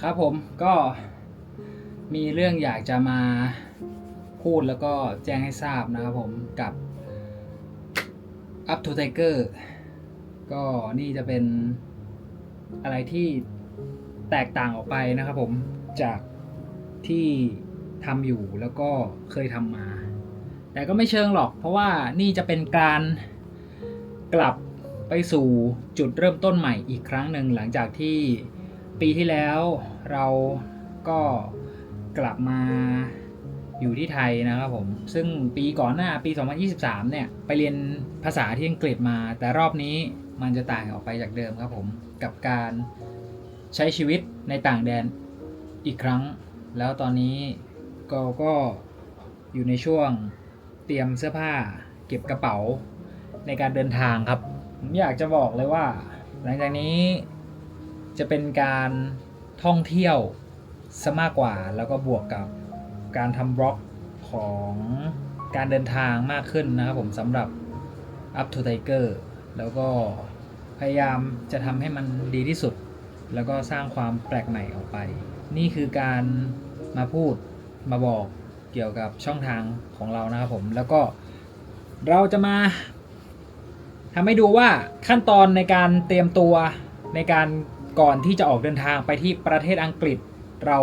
ครับผมก็มีเรื่องอยากจะมาพูดแล้วก็แจ้งให้ทราบนะครับผมกับ Up to Tiger ก็นี่จะเป็นอะไรที่แตกต่างออกไปนะครับผมจากที่ทำอยู่แล้วก็เคยทำมา แต่ก็ไม่เชิงหรอก เพราะว่านี่จะเป็นการกลับ ไปสู่จุดเริ่มต้นใหม่อีกครั้งหนึ่งหลังจากที่ปีที่แล้วเราก็กลับมาอยู่ที่ไทยนะครับผมซึ่งปีก่อนหน้าปี 2023 เนี่ยไปเรียนภาษาที่อังกฤษมา แต่รอบนี้มันจะต่างออกไปจากเดิมครับผมกับการใช้ชีวิตในต่างแดนอีกครั้ง แล้วตอนนี้ก็ก็อยู่ในช่วงเตรียมเสื้อผ้า เก็บกระเป๋าในการเดินทางครับ ผมอยากจะบอกเลยว่า หลังจากนี้จะเป็นการท่องเที่ยวซะมากกว่า แล้วก็บวกกับการทำบล็อกของการเดินทางมากขึ้นนะครับผมสำหรับ Up to Tiger แล้วก็พยายามจะทำให้มันดีที่สุด แล้วก็สร้างความแปลกใหม่ออกไป นี่คือการมาพูดมาบอกเกี่ยวกับช่องทางของเรานะครับผม แล้วก็เราจะมา ทำให้ดูว่าขั้นตอนในการเตรียมตัวในการก่อนที่จะออกเดินทางไปที่ประเทศอังกฤษ เรา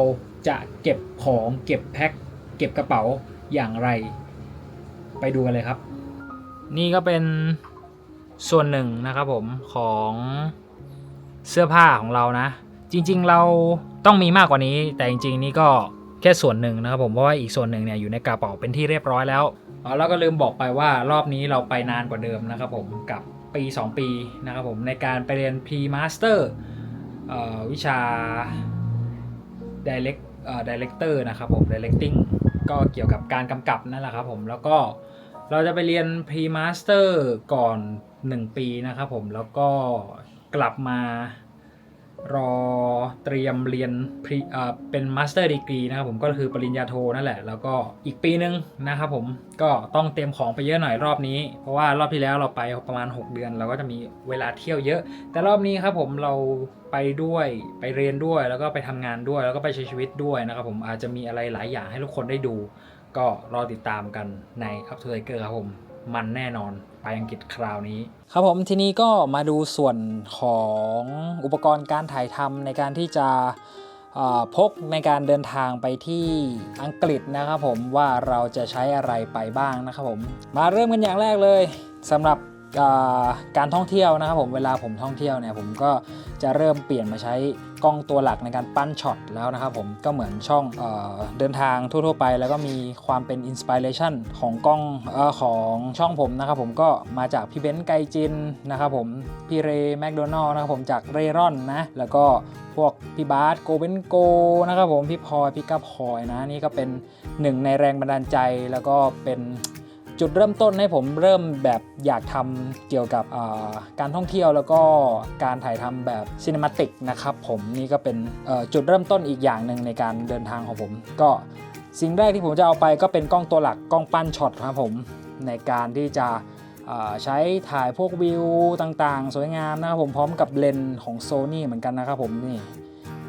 จะเก็บของเก็บแพ็คเก็บกระเป๋าอย่างไร ไปดูกันเลยครับ นี่ก็เป็นส่วนหนึ่งนะครับผมของเสื้อผ้าของเรานะ จริงๆเราต้องมีมากกว่านี้ แต่จริง ๆ นี่ก็แค่ส่วนหนึ่งนะครับผมเพราะว่าอีกส่วนหนึ่งเนี่ยอยู่ในกระเป๋าเป็นที่เรียบร้อยแล้ว อ๋อแล้วก็ลืมบอกไปว่ารอบนี้เราไปนานกว่าเดิมนะครับผมกับปี 2 ปีนะครับผมในการไปเรียน Pre-Master เอ่อวิชา Direct เอ่อ Director นะครับผม Directing ก็เกี่ยวกับการกำกับนั่นแหละครับผมแล้วก็เราจะไปเรียน P Master ก่อน 1 ปีนะครับผมแล้วก็กลับมา รอเตรียมเรียนเป็น Master Degree นะครับผมก็คือปริญญาโทนั่นแหละ แล้วก็อีกปีนึงนะครับผมก็ต้องเตรียมของไปเยอะหน่อยรอบนี้ เพราะว่ารอบที่แล้วเราไปประมาณ 6 เดือน เราก็จะมีเวลาเที่ยวเยอะ แต่รอบนี้ครับผมเราไปด้วยไปเรียนด้วยแล้วก็ไปทำงานด้วยแล้วก็ไปใช้ชีวิตด้วยนะครับผมอาจจะมีอะไรหลายอย่างให้ทุกคนได้ดู ก็รอติดตามกันใน Up to Tiger ครับผม มันแน่นอนไปอังกฤษคราวนี้ ครับผมทีนี้ก็มาดูส่วนของอุปกรณ์การถ่ายทำในการที่จะพกในการเดินทางไปที่อังกฤษนะครับผมว่าเราจะใช้อะไรไปบ้างนะครับผม มาเริ่มกันอย่างแรกเลยสำหรับ การท่องเที่ยวนะครับผมเวลาผมท่องเที่ยวเนี่ยผมก็จะเริ่มเปลี่ยนมาใช้กล้องตัวหลักในการปั้นช็อตแล้วนะครับผมก็เหมือนช่องเอเดินทางทั่วๆไป แล้วก็มีความเป็นอินสปิเรชันของกล้องอของช่องผมนะครับผมก็มาจากพี่เบนซ์ไกจินนะครับผมพี่เรย์แมคโดนัลล์นะครับผมจากเรร่อนนะแล้วก็พวกพี่บาสโกเบนโกนะครับผมพี่พลอยพี่ก้าพลอยนะนี่ก็เป็นหนึ่งในแรงบันดาลใจแล้วก็เป็น จุดเริ่มต้นให้ผมเริ่มแบบอยากทำเกี่ยวกับาการท่องเที่ยวแล้วก็การถ่ายทำแบบซีนิมาติกนะครับผมนี่ก็เป็นจุดเริ่มต้นอีกอย่างหนึ่งในการเดินทางของผม ก็สิ่งแรกที่ผมจะเอาไปก็เป็นกล้องตัวหลักกล้องปั้นช็อตครับผมในการที่จะใช้ถ่ายพวกวิวต่างๆ สวยงามนะครับผมพร้อมกับเลนส์ของ Sony เหมือนกันนะครับผมนี่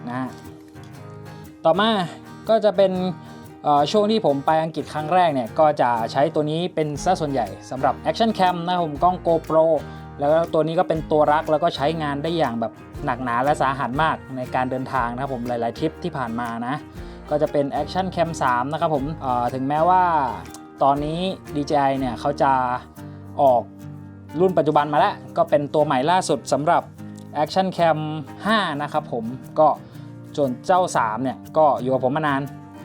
นะต่อมาก็จะเป็น ช่วงที่ผมไปอังกฤษครั้งแรกเนี่ยก็จะใช้ตัวนี้เป็นซะส่วนใหญ่สำหรับ Action Cam นะครับผมกล้อง GoPro แล้วตัวนี้ก็เป็นตัวรักแล้วก็ใช้งานได้อย่างแบบหนักหนาและสาหัสมากในการเดินทางนะครับผมหลาย ๆ ทริปที่ผ่านมานะ ก็จะเป็น Action Cam 3 นะครับผมถึงแม้ว่าตอนนี้ DJI เนี่ยเขาจะออกรุ่นปัจจุบันมาแล้ว ก็เป็นตัวใหม่ล่าสุดสำหรับ Action Cam 5 นะครับผมก็จนเจ้า 3 เนี่ย ก็อยู่กับผมมานาน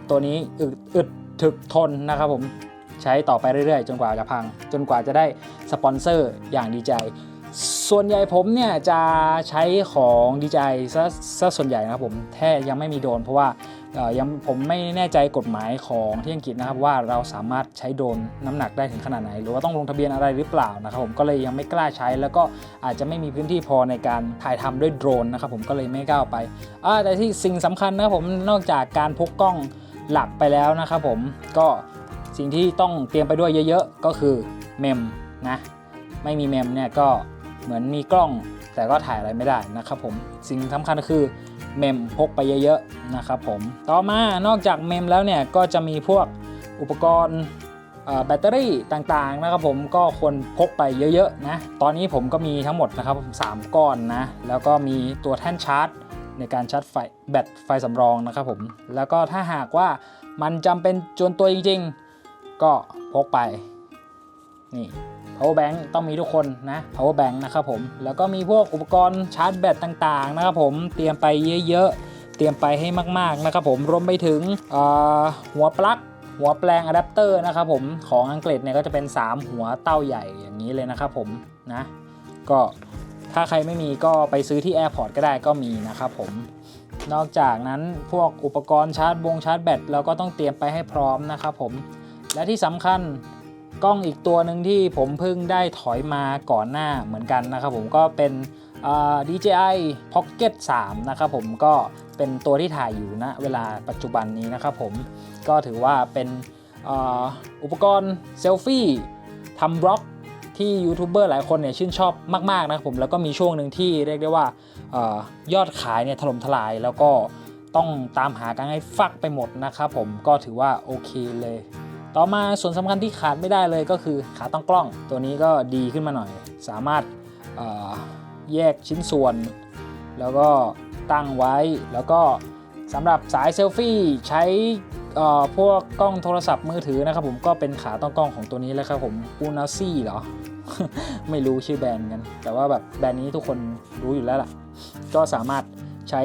ตัวนี้อึดอึดถึกทนนะครับผมใช้ต่อไปเรื่อยๆ จนกว่าจะพัง จนกว่าจะได้สปอนเซอร์อย่าง DJI ส่วนใหญ่ผมเนี่ยจะใช้ของ DJI ซะซะส่วนใหญ่นะครับผมแท้ยังไม่มีโดน เพราะว่ายังผมไม่แน่ใจกฎหมายของที่อังกฤษนะครับว่าเราสามารถใช้โดนน้ำหนักได้ถึงขนาดไหน หรือว่าต้องลงทะเบียนอะไรหรือเปล่านะครับผมก็เลยยังไม่กล้าใช้แล้วก็อาจจะไม่มีพื้นที่พอในการถ่ายทำด้วยโดรนนะครับผมก็เลยไม่กล้าไปแต่ที่สิ่งสำคัญนะครับผมนอกจากการพกกล้อง หลักไปแล้วนะครับผมก็สิ่งที่ต้องเตรียมไปด้วยเยอะๆ ก็คือเมมนะไม่มีเมมเนี่ยก็เหมือนมีกล้องแต่ก็ถ่ายอะไรไม่ได้นะครับผมสิ่งสำคัญคือเมมพกไปเยอะๆนะครับผมต่อมานอกจากเมมแล้วเนี่ยก็จะมีพวกอุปกรณ์แบตเตอรี่ต่างๆนะครับผมก็ควรพกไปเยอะๆนะตอนนี้ผมก็มีทั้งหมดนะครับ3ก้อนนะแล้วก็มีตัวแท่นชาร์จ ในการชาร์จไฟแบตไฟสำรองนะครับผมแล้วก็ถ้าหากว่ามันจำเป็นจนตัวจริงๆ ก็พกไปนี่ power bank ต้องมีทุกคนนะ power bank นะครับผมแล้วก็มีพวกอุปกรณ์ชาร์จแบตต่างๆนะครับผมเตรียมไปเยอะๆ เตรียมไปให้มากๆนะครับผมรวมไปถึงหัวปลั๊กหัวแปลงอะแดปเตอร์นะครับผมของอังกฤษเนี่ยก็จะเป็น 3 หัวเต้าใหญ่อย่างนี้เลยนะครับผมนะก็ ถ้าใครไม่มีก็ไปซื้อที่ Airport ก็ได้ก็มีนะครับผมนอกจากนั้นพวกอุปกรณ์ชาร์จบงชาร์จแบตเราก็ต้องเตรียมไปให้พร้อมนะครับผมและที่สำคัญกล้องอีกตัวหนึ่งที่ผมเพิ่งได้ถอยมาก่อนหน้าเหมือนกันนะครับผมก็เป็น DJI Pocket 3 นะครับผมก็เป็นตัวที่ถ่ายอยู่ณเวลาปัจจุบันนี้นะครับผมก็ถือว่าเป็นอุปกรณ์เซลฟี่ทำบล็อก ที่ยูทูบเบอร์หลายคนเนี่ยชื่นชอบมากๆนะครับผมแล้วก็มีช่วงหนึ่งที่เรียกได้ว่าออยอดขายเนี่ยถล่มทลายแล้วก็ต้องตามหากันให้ฟักไปหมดนะครับผมก็ถือว่าโอเคเลย ต่อมาส่วนสำคัญที่ขาดไม่ได้เลยก็คือขาตั้งกล้องตัวนี้ก็ดีขึ้นมาหน่อย สามารถแยกชิ้นส่วน แล้วก็ตั้งไว้แล้วก็ สำหรับสายเซลฟี่ใช้พวกกล้องโทรศัพท์มือถือนะครับผมก็เป็นขาตั้งกล้องของตัวนี้แล้วครับผมปูนาซี่เหรอ ไม่รู้ชื่อแบรนด์กัน แต่ว่าแบบแบรนด์นี้ทุกคนรู้อยู่แล้วล่ะ ก็สามารถใช้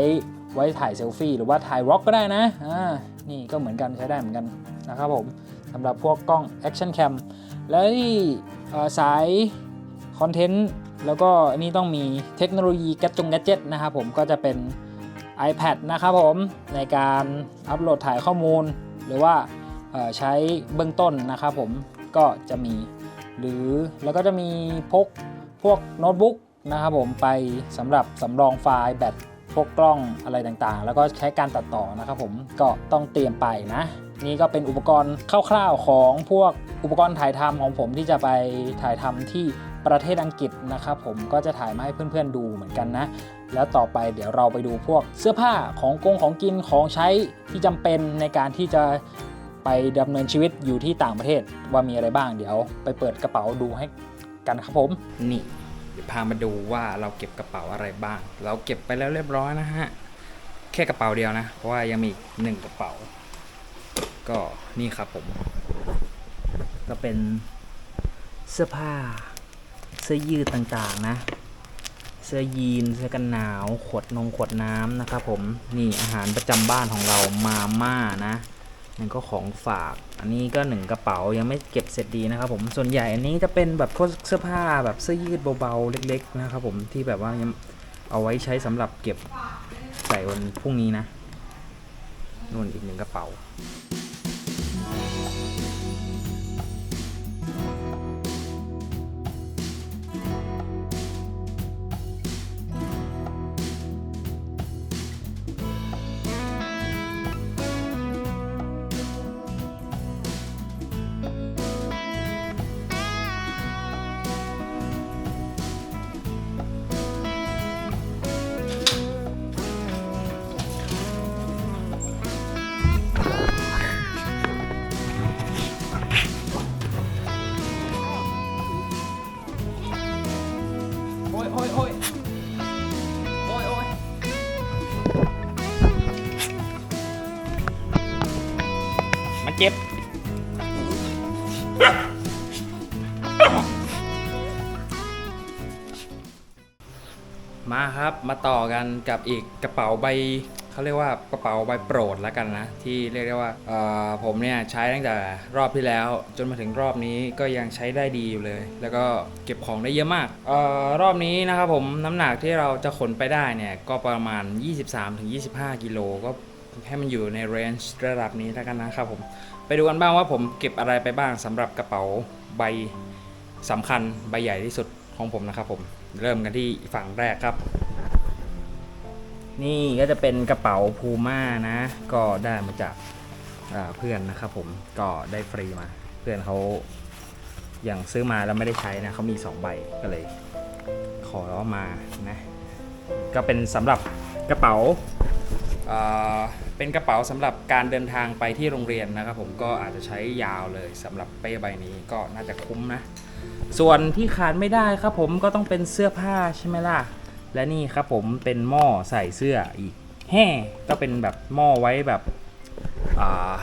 ไว้ถ่ายเซลฟี่หรือว่าถ่ายร็อกก็ได้นะอ่านี่ก็เหมือนกันใช้ได้เหมือนกันนะครับผมสำหรับพวกกล้อง Action Cam แล้วที่สายคอนเทนต์แล้วก็อันนี้ต้องมีเทคโนโลยีแกจงแกจิตนะครับผมก็จะเป็น iPad นะครับผมในการอัปโหลดถ่ายข้อมูล หรือว่าใช้เบื้องต้นนะครับผมก็จะมี หรือแล้วก็จะมีพกพวกโน้ตบุ๊กนะครับผมไปสำหรับสำรองไฟล์แบตพวกกล้องอะไรต่างๆ แล้วก็ใช้การตัดต่อนะครับผมก็ต้องเตรียมไปนะนี่ก็เป็นอุปกรณ์คร่าวๆของพวกอุปกรณ์ถ่ายทำของผมที่จะไปถ่ายทำที่ประเทศอังกฤษนะครับผมก็จะถ่ายมาให้เพื่อนๆดูเหมือนกันนะ แล้วต่อไปเดี๋ยวเราไปดูพวกเสื้อผ้าของกงของกินของใช้ที่จำเป็นในการที่จะไปดำเนินชีวิตอยู่ที่ต่างประเทศว่ามีอะไรบ้างเดี๋ยว ไปเปิดกระเป๋าดูให้กันครับผมนี่เดี๋ยวพามาดูว่าเราเก็บกระเป๋าอะไรบ้าง เราเก็บไปแล้วเรียบร้อยนะฮะแค่กระเป๋าเดียวนะ เพราะว่ายังมีอีกหนึ่งกระเป๋า ก็นี่ครับผม ก็เป็นเสื้อผ้าเสื้อยืดต่างๆนะ เสื้อยีนเสื้อกันหนาว ขวดนงขวดน้ำนะครับผมนี่อาหารประจำบ้านของเรามาม่านะนั่นก็ของฝาก อันนี้ก็หนึ่งกระเป๋ายังไม่เก็บเสร็จดีนะครับผมส่วนใหญ่อันนี้จะเป็นแบบพวกเสื้อผ้าแบบเสื้อยืดเบาๆเล็ก ๆ นะครับผมที่แบบว่ายังเอาไว้ใช้สำหรับเก็บใส่วันพรุ่งนี้นะนู่นอีกหนึ่งกระเป๋า มาครับมาต่อกันกับอีกกระเป๋าใบเขาเรียกว่ากระเป๋าใบโปรดแล้วกันนะ ที่เรียกได้ว่าผมเนี่ยใช้ตั้งแต่รอบที่แล้ว จนมาถึงรอบนี้ก็ยังใช้ได้ดีอยู่เลย แล้วก็เก็บของได้เยอะมากออรอบนี้นะครับผมน้ำหนักที่เราจะขนไปได้เนี่ยก็ประมาณ 23-25 กิโลก็ให้มันอยู่ในเรนจ์ระดับนี้แล้วกันนะครับผมไปดูกันบ้างว่าผมเก็บอะไรไปบ้างสำหรับกระเป๋าใบสำคัญใบใหญ่ที่สุดของผมนะครับผม เริ่มกันที่ฝั่งแรกครับ นี่ก็จะเป็นกระเป๋าพูม่านะ ก็ได้มาจากเพื่อนนะครับผมก็ได้ฟรีมา เพื่อนเขาอย่างซื้อมาแล้วไม่ได้ใช้นะเขามี 2 ใบก็เลย ขอมานะก็เป็นสำหรับกระเป๋าเเป็นกระเป๋าสำหรับการเดินทางไปที่โรงเรียนนะครับผมก็อาจจะใช้ยาวเลยสำหรับเป้ใบนี้ก็น่าจะคุ้มนะ ส่วนที่ขาดไม่ได้ครับผมก็ต้องเป็นเสื้อผ้าใช่ไหมล่ะ และนี่ครับผมเป็นหม้อใส่เสื้ออีกแห่ก็เป็นแบบหม้อไว้แบบอ่า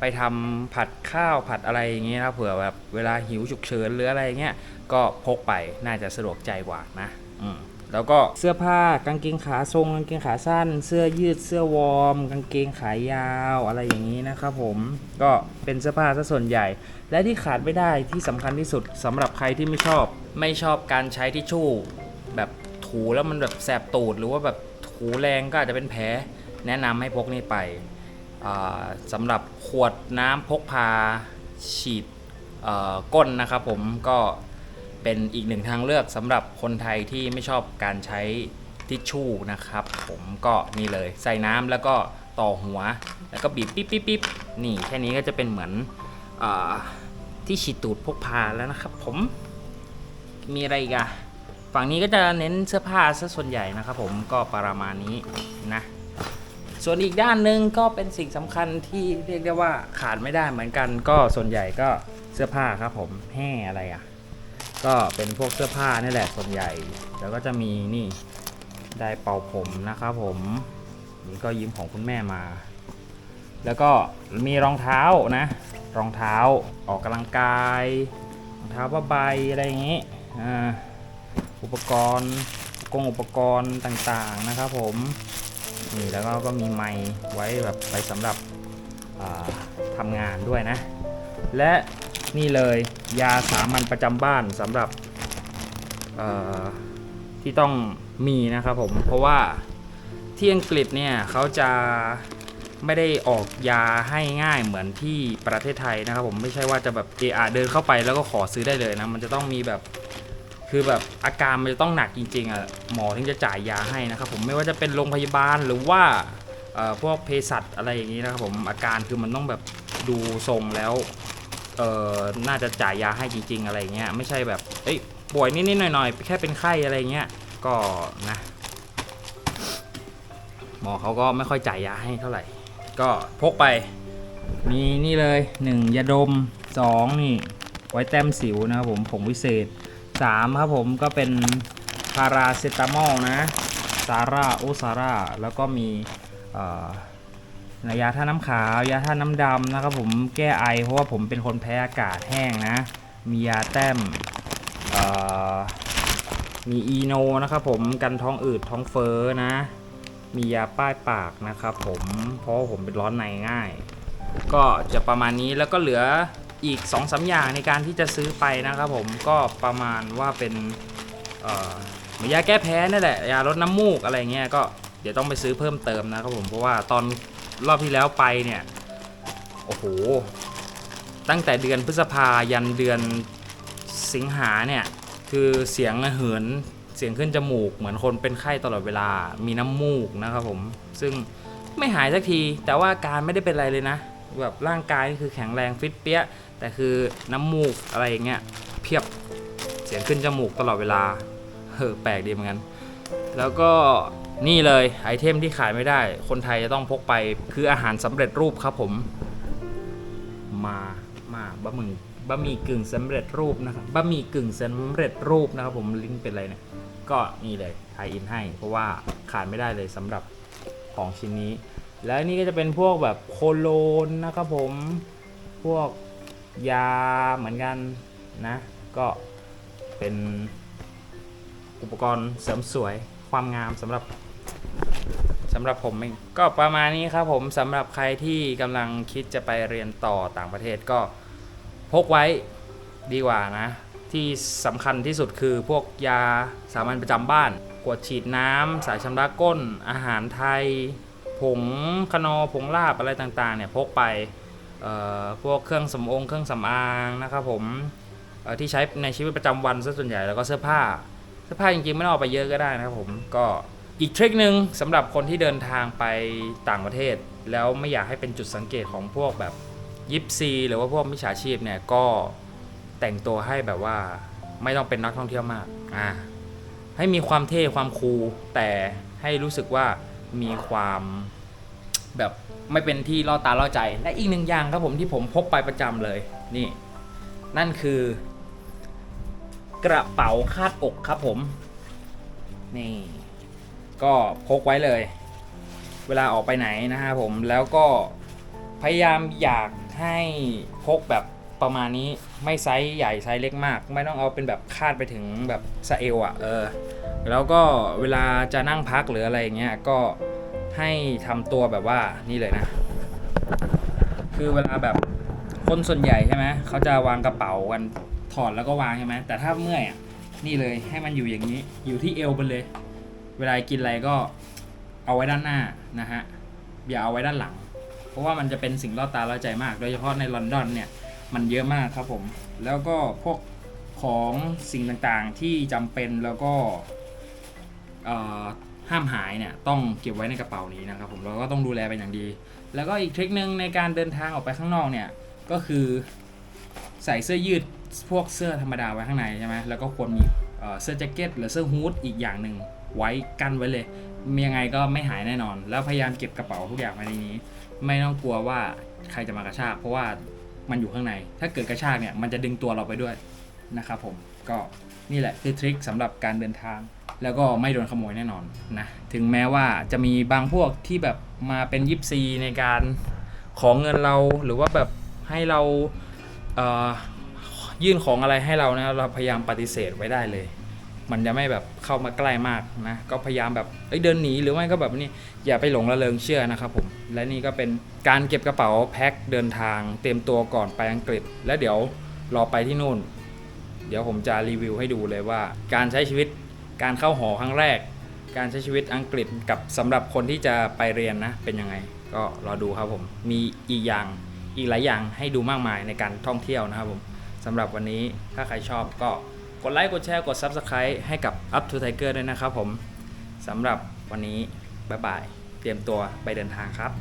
ไปทำผัดข้าวผัดอะไรอย่างเงี้ยนะเผื่อแบบเวลาหิวฉุกเฉินหรืออะไรเงี้ยก็พกไปน่าจะสะดวกใจกว่านะ อืม แล้วก็เสื้อผ้ากางเกงขาทรงกางเกงขาสั้น เสื้อยืดเสื้อวอร์ม กางเกงขายาวอะไรอย่างนี้นะครับผมก็เป็นเสื้อผ้าซะส่วนใหญ่ และที่ขาดไม่ได้ที่สำคัญที่สุดสำหรับใครที่ไม่ชอบ ไม่ชอบการใช้ทิชชู่ แบบถูแล้วมันแบบแสบตูด หรือว่าแบบถูแรงก็อาจจะเป็นแผลแนะนำให้พกนี่ไปอ่าสำหรับขวดน้ำพกพาฉีดก้นนะครับผมก็ เป็นอีกหนึ่งทางเลือกสำหรับคนไทยที่ไม่ชอบการใช้ทิชชู่นะครับ ผมก็นี่เลยใส่น้ำแล้วก็ต่อหัว แล้วก็บีบปิ๊บปิ๊บปิ๊บนี่แค่นี้ก็จะเป็นเหมือนอที่ฉีดตูดพกพาแล้วนะครับ ผมมีอะไรอีกอะฝั่งนี้ก็จะเน้นเสื้อผ้าซะส่วนใหญ่นะครับผมก็ประมาณนี้นะส่วนอีกด้านหนึ่งก็เป็นสิ่งสำคัญที่เรียกได้ว่าขาดไม่ได้เหมือนกัน ก็ส่วนใหญ่ก็เสื้อผ้าครับผมแห่อะไรอะ ก็เป็นพวกเสื้อผ้านี่แหละส่วนใหญ่ แล้วก็จะมีนี่ได้เป่าผมนะครับผมนี่ก็ยืมของคุณแม่มา แล้วก็มีรองเท้านะ รองเท้าออกกำลังกาย รองเท้าผ้าใบอะไรอย่างนี้ออุปกรณ์กงอุปกรณ์ต่างๆนะครับผมนี่แล้วก็ก็มีไมค์ไว้แบบไปสำหรับอ่าทำงานด้วยนะ และ นี่เลยยาสามัญประจำบ้านสำหรับที่ต้องมีนะครับผม เพราะว่าที่อังกฤษเนี่ยเขาจะไม่ได้ออกยาให้ง่ายเหมือนที่ประเทศไทยนะครับผมไม่ใช่ว่าจะแบบเออเดินเข้าไปแล้วก็ขอซื้อได้เลยนะมันจะต้องมีแบบคือแบบอาการมันจะต้องหนักจริงๆอะหมอถึงจะจ่ายยาให้นะครับผมไม่ว่าจะเป็นโรงพยาบาลหรือว่าพวกเภสัชอะไรอย่างนี้นะครับผมอาการคือมันต้องแบบดูทรงแล้ว เอ่อน่าจะจ่ายยาให้จริง ๆ อะไรเงี้ยไม่ใช่แบบเอ้ยป่วยนิดๆหน่อยๆแค่เป็นไข้อะไรเงี้ยก็นะหมอเขาก็ไม่ค่อยจ่ายยาให้เท่าไหร่ ก็พกไป มีนี่เลย 1 ยาดม 2 นี่ ไว้แต้มสิวนะครับผมผงวิเศษ 3 ครับผมก็เป็นพาราเซตามอลนะซาร่าโอซาร่าแล้วก็มีเอ่อ ยาท่าตุน้ำขาวยาท่าตุน้ำดำนะครับผมแก้ไอ เพราะว่าผมเป็นคนแพ้อากาศแห้งนะ มียาแต้มมีอีโนนะครับผมกันท้องอืดท้องเฟ้อนะ มียาป้ายปากนะครับผมเพราะผมเป็นร้อนในง่าย ก็จะประมาณนี้แล้วก็เหลืออีก2อสอย่างในการที่จะซื้อไปนะครับผมก็ประมาณว่าเป็นเหมือนยาแก้แพ้นั่นแหละยาลดน้ำมูกอะไรเงี้ยก็เดี๋ยวต้องไปซื้อเพิ่มเติมนะครับผมเพราะว่าตอน รอบที่แล้วไปเนี่ย โอ้โห ตั้งแต่เดือนพฤษภายันเดือนสิงหาเนี่ย คือเสียงเหินเสียงขึ้นจมูก เหมือนคนเป็นไข้ตลอดเวลา มีน้ำมูกนะครับผม ซึ่งไม่หายสักที แต่ว่าอาการไม่ได้เป็นอะไรเลยนะ แบบร่างกายคือแข็งแรงฟิตเปี้ย แต่คือน้ำมูกอะไรอย่างเงี้ยเพียบ เสียงขึ้นจมูกตลอดเวลาเออแปลกดีเหมือนกัน แล้วก็ นี่เลยไอเทมที่ขายไม่ได้ คนไทยจะต้องพกไปคืออาหารสำเร็จรูปครับผม มามาบะหมี่บะหมี่กึ่งสำเร็จรูปนะครับบะหมี่กึ่งสำเร็จรูปนะครับ ผมลิงก์เป็นอะไรเนี่ยก็นี่เลยไทยอินให้ เพราะว่าขาดไม่ได้เลยสำหรับของชิ้นนี้ แล้วนี่ก็จะเป็นพวกแบบโคโลนนะครับผมพวกยาเหมือนกันนะ ก็เป็นอุปกรณ์เสริมสวยความงามสำหรับ สำหรับผมก็ประมาณนี้ครับผมสำหรับใครที่กำลังคิดจะไปเรียนต่อต่างประเทศก็พกไว้ดีกว่านะ ที่สำคัญที่สุดคือพวกยาสามัญประจำบ้านขวดฉีดน้ำสายชำระก้น อาหารไทย ผงคนอผงลาบอะไรต่างๆเนี่ยพกไปพวกเครื่องสำอางเครื่องสำอางนะครับผมที่ใช้ในชีวิตประจำวันซะส่วนใหญ่แล้วก็เสื้อผ้าเสื้อผ้าจริงๆไม่ต้องเอาไปเยอะก็ได้นะครับผมก็ อีกทริคหนึ่งสำหรับคนที่เดินทางไปต่างประเทศ แล้วไม่อยากให้เป็นจุดสังเกตของพวกแบบยิปซีหรือว่าพวกมิจฉาชีพเนี่ยก็แต่งตัวให้แบบว่าไม่ต้องเป็นนักท่องเที่ยวมากอ่าให้มีความเท่ความคูลแต่ให้รู้สึกว่ามีความแบบไม่เป็นที่ล่อตาล่อใจ และอีกหนึ่งอย่างครับผมที่ผมพกไปประจำเลยนี่ นั่นคือกระเป๋าคาดอกครับผมนี่ ก็พกไว้เลย เวลาออกไปไหนนะฮะผมแล้วก็พยายามอยากให้พกแบบประมาณนี้ไม่ไซส์ใหญ่ไซส์เล็กมาก ไม่ต้องเอาเป็นแบบคาดไปถึงแบบสะเอวอะ่ะเออแล้วก็เวลาจะนั่งพักหรืออะไรอย่างเงี้ยก็ให้ทำตัวแบบว่านี่เลยนะ คือเวลาแบบคนส่วนใหญ่ใช่ไหมเขาจะวางกระเป๋ากันถอดแล้วก็วางใช่ไหมแต่ถ้าเมื่อยอะนี่เลยให้มันอยู่อย่างนี้อยู่ที่เอวไปเลย เวลากินอะไรก็เอาไว้ด้านหน้านะฮะอย่าเอาไว้ด้านหลัง เพราะว่ามันจะเป็นสิ่งล่อตาล่อใจมาก โดยเฉพาะในลอนดอนเนี่ยมันเยอะมากครับผม แล้วก็พวกของสิ่งต่างๆที่จำเป็นแล้วก็ห้ามหายเนี่ยต้องเก็บไว้ในกระเป๋านี้นะครับผมเราก็ต้องดูแลเป็นอย่างดี แล้วก็อีกทริคหนึ่งในการเดินทางออกไปข้างนอกเนี่ยก็คือใส่เสื้อยืดพวกเสื้อธรรมดาไว้ข้างในใช่ไหมแล้วก็ควรมีเสื้อแจ็คเก็ตหรือเสื้อฮู้ดอีกอย่างหนึ่ง ไว้กั้นไว้เลยยังไงก็ไม่หายแน่นอน แล้วพยายามเก็บกระเป๋าทุกอย่างไว้ในนี้ ไม่ต้องกลัวว่าใครจะมากระชากเพราะว่ามันอยู่ข้างใน ถ้าเกิดกระชากเนี่ยมันจะดึงตัวเราไปด้วยนะครับผมก็นี่แหละคือทริคสำหรับการเดินทาง แล้วก็ไม่โดนขโมยแน่นอนนะถึงแม้ว่าจะมีบางพวกที่แบบมาเป็นยิปซีในการของเงินเราหรือว่าแบบให้เราเอ่ยื่นของอะไรให้เรานะเราพยายามปฏิเสธไว้ได้เลย มันจะไม่แบบเข้ามาใกล้มากนะก็พยายามแบบเอ้ยเดินหนีหรือไม่ก็แบบนี้อย่าไปหลงระเริงเชื่อนะครับผมและนี่ก็เป็นการเก็บกระเป๋าแพ็คเดินทาง เตรียมตัวก่อนไปอังกฤษ และเดี๋ยวรอไปที่นู่น เดี๋ยวผมจะรีวิวให้ดูเลยว่า การใช้ชีวิตการเข้าหอครั้งแรก การใช้ชีวิตอังกฤษกับสำหรับคนที่จะไปเรียนนะเป็นยังไง ก็รอดูครับผมมีอีกอย่างอีกหลายอย่างให้ดูมากมายในการท่องเที่ยวนะครับผมสำหรับวันนี้ถ้าใครชอบก็ กดไลค์กดแชร์กด Subscribe ให้กับ Up to Tiger ด้วยนะครับผมสำหรับวันนี้ บ๊ายบาย เตรียมตัวไปเดินทางครับ